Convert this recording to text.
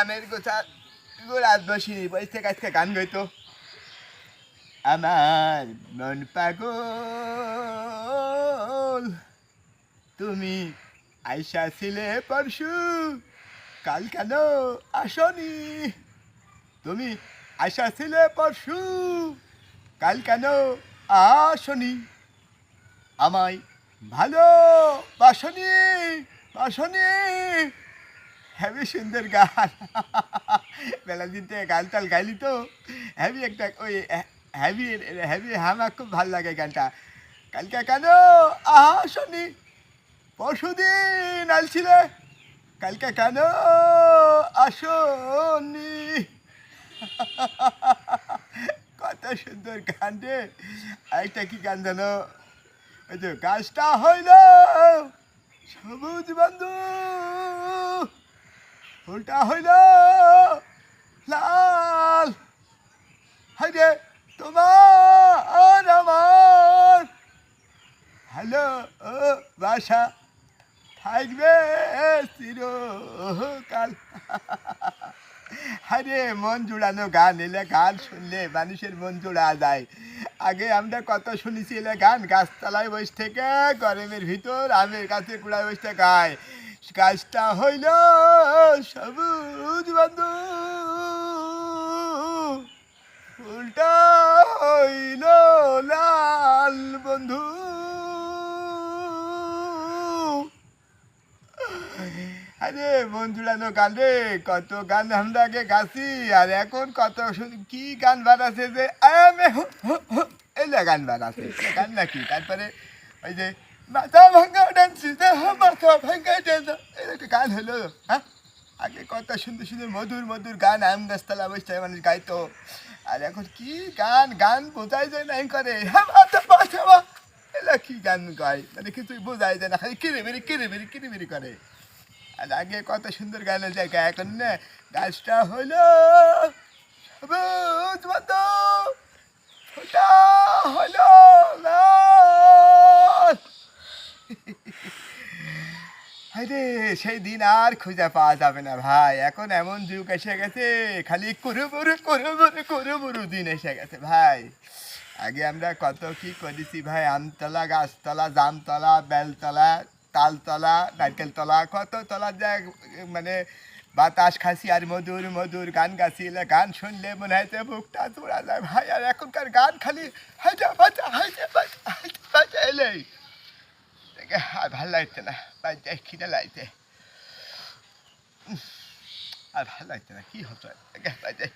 আমের গোছা গোড়াত বসিনি, বসে কাছকে গান গইতো। আমার মন পাগল, তুমি আইসা ছিলে পরশু, কাল কেন আসনি? তুমি আইসা ছিলে পরশু, কাল কেন আসনি? আমায় ভালো বাসনি বাসনি হ্যাভি সুন্দর গান। বেলা থেকে গান টাল গাইলি তো? হ্যাভি একটা ওই হ্যাভি হ্যাভি আমার খুব ভালো লাগে গানটা। কালকে কেন? আসনি পরশু দিন আলছিলে কালকে কেন? আসনি কত সুন্দর গান রে। আরেকটা কি গান জানো? ওই যে গাছটা হইল। সবুজ বন্ধু। ফুলটা হইল। লাল। হাইরে, তোমার আমার। হ্যালো বাসা। থাকবে চিরকাল। আরে মন জুড়ানো গান, এলে গান শুনলে মানুষের মন জোড়া যায়। আগে আমরা কত শুনেছি, এলে গান গাছতলায় বসে থেকে গরমের ভিতর আমের কাছে কুড়ায় বসে গায়। গাছটা হইল সবুজ বন্ধু। উল্টা হইল লাল বন্ধু। আরে জুড়ানো গান রে, কত গান আমরা গাছি, আর এখন কত কি গান বানাচ্ছে যে গান বানাচ্ছে গান নাকি? তারপরে ওই যে মাথা ভাঙ্গা ডান্স মাথা ভাঙ্গা ডান্স একটা গান হলো হ্যাঁ আগে কত সুন্দর সুন্দর মধুর মধুর গান আম গাছতলা অবস্থায় মানুষ গাইতো আর এখন কি গান গান বোঝাই যায় না করে হ্যাঁ মাথা মাথা এলা কি গান গায় মানে কিছু বোঝাই যায় না খালি কিরে বেরি কিরে বেরি কিরে বেরি করে আর আগে কত সুন্দর গানের জায়গা এখন না গাছটা হলো সবুজ বন্ধ ওটা হলো লাল আরে সেই দিন আর খুঁজে পাওয়া যাবে না ভাই। এখন এমন যুগ এসে গেছে, খালি করু বরু করু বরু করু বরু দিন এসে গেছে ভাই। আগে আমরা কত কি করেছি ভাই, আমতলা, গাছতলা, জামতলা, বেলতলা, তালতলা নারকেলতলা কত তলা যায় মানে বাতাস খাসি আর মধুর মধুর গান গাছি এলে গান শুনলে মনে হয়েছে বুকটা চোরা যায় ভাই। আর এখনকার গান খালি হাইটা বাচ্চা হাইটা বাচ্চা হাইটা বাচ্চা এলেই। ভালো লাগছে না। বাচ্চা খিদে লাগছে। আর ভালো লাগছে না কি হতো? বাচ্চা